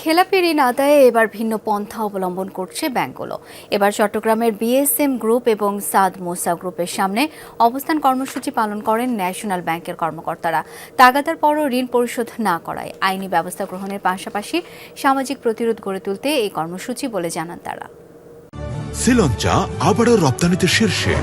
খেলাপি ঋণ আদায়ে এবার ভিন্ন পন্থা অবলম্বন করছে ব্যাংকগুলো এবার চট্টগ্রামের বিএসএম গ্রুপ এবং সাদ মোসা গ্রুপের সামনে অবস্থান কর্মসূচি পালন করেন ন্যাশনাল ব্যাংকের কর্মকর্তারা। তাগাদার পরও ঋণ পরিশোধ না করায় আইনি ব্যবস্থা গ্রহণের পাশাপাশি সামাজিক প্রতিরোধ গড়ে তুলতে এই কর্মসূচি বলে জানান তারা। শ্রীলঞ্চা আবারও রপ্তানিতে শীর্ষে।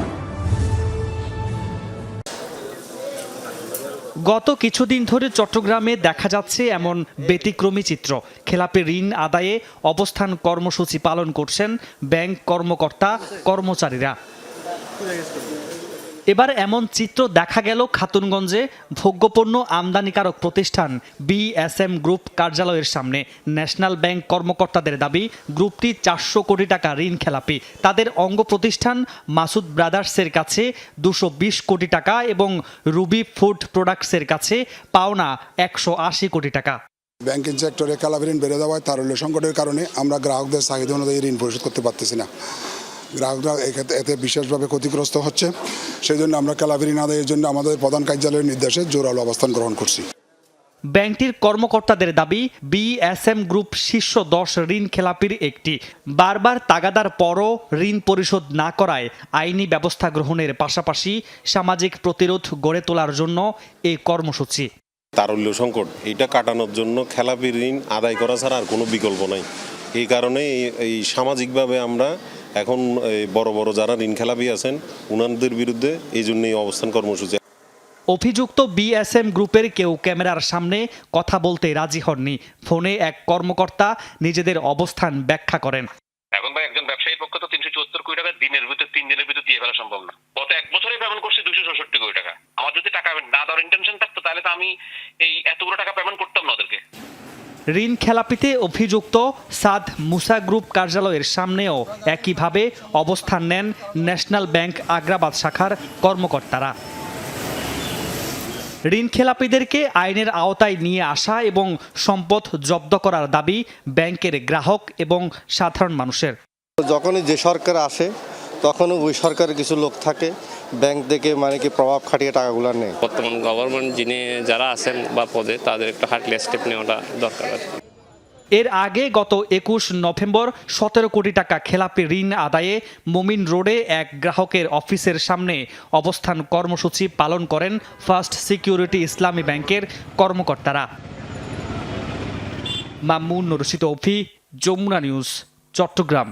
গত কিছুদিন ধরে চট্টগ্রামে দেখা যাচ্ছে এমন ব্যতিক্রমী চিত্র। খেলাপে ঋণ আদায়ে অবস্থান কর্মসূচি পালন করছেন ব্যাংক কর্মকর্তা, কর্মচারীরা। এবার এমন চিত্র দেখা গেল খাতুনগঞ্জে ভোগ্যপণ্য আমদানিকারক প্রতিষ্ঠান বিএসএম গ্রুপ কার্যালয়ের সামনে। ন্যাশনাল ব্যাংক কর্মকর্তাদের দাবি, গ্রুপটি চারশো কোটি টাকা ঋণ খেলাপি। তাদের অঙ্গ প্রতিষ্ঠান মাসুদ ব্রাদার্সের কাছে দুশো কোটি টাকা এবং রুবি ফুড প্রোডাক্টসের কাছে পাওনা একশো আশি কোটি টাকা। ব্যাংকিং সেক্টরে কালাপি ঋণ বেড়ে দেওয়ায় তারল্য সংকটের কারণে আমরা গ্রাহকদের চাহিদা অনুযায়ী ঋণ পরিশোধ করতে পারতেছি না। গ্রাহকরা এক্ষেত্রে এতে বিশেষভাবে ক্ষতিগ্রস্ত হচ্ছে। সেই জন্য আমরা কালাপি ঋণ আদায়ের জন্য আমাদের প্রধান কার্যালয়ের নির্দেশে জোরালো অবস্থান গ্রহণ করছি। ব্যাংকটির কর্মকর্তাদের দাবি বিএসএম গ্রুপ শীর্ষ দশ ঋণ খেলাপির একটি। বারবার তাগাদার পরও ঋণ পরিশোধ না করায় আইনি ব্যবস্থা গ্রহণের পাশাপাশি সামাজিক প্রতিরোধ গড়ে তোলার জন্য এই কর্মসূচি। তারল্য সংকট এটা কাটানোর জন্য খেলাপি ঋণ আদায় করা ছাড়া আর কোনো বিকল্প নাই। এই কারণে এই সামাজিকভাবে আমরা এখন বড় বড় যারা ঋণ খেলাপি আছেন উনাদের বিরুদ্ধে এই জন্য এই অবস্থান কর্মসূচি। অভিযুক্ত বিএসএম গ্রুপের কেউ ক্যামেরার সামনে কথা বলতে রাজি হননি। ফোনে এক কর্মকর্তা নিজেদের অবস্থান ব্যাখ্যা করেন। এখন ভাই একজন ব্যবসায়ীর পক্ষে তো তিনশো চুয়াত্তর কোটি টাকা দিনের ভিতরে তিন দিনের ভিতরে দিয়ে ফেলা সম্ভব না। গত এক বছরে পেমেন্ট করছি দুশো ষষট্টি কোটি টাকা। আমার যদি টাকা না দেওয়ার ইন্টেনশন থাকতো তাহলে তো আমি এই এতগুলো টাকা পেমেন্ট করতাম না ওদেরকে। ঋণ খেলাপিতে অভিযুক্ত সাদ মুসা গ্রুপ কার্যালয়ের সামনেও একইভাবে অবস্থান নেন ন্যাশনাল ব্যাংক আগ্রাবাদ শাখার কর্মকর্তারা। ঋণ খেলাপিদেরকে আইনের আওতায় নিয়ে আসা এবং সম্পদ জব্দ করার দাবি ব্যাংকের গ্রাহক এবং সাধারণ মানুষের। যখনই যে সরকার আসে তখনও ওই সরকারের কিছু লোক থাকে ব্যাংক থেকে মানে কি প্রভাব খাটিয়ে টাকাগুলো নেয়। বর্তমান গভর্নমেন্ট যিনি যারা আছেন বা পদে তাদের একটা হার্টলি স্টেপ নেওয়াটা দরকার আছে। এর আগে গত একুশ নভেম্বর সতেরো কোটি টাকা খেলাপি ঋণ আদায়ে মোমিন রোডে এক গ্রাহকের অফিসের সামনে অবস্থান কর্মসূচি পালন করেন ফার্স্ট সিকিউরিটি ইসলামী ব্যাংকের কর্মকর্তারা। মামুন রশিদ অফি যমুনা নিউজ চট্টগ্রাম।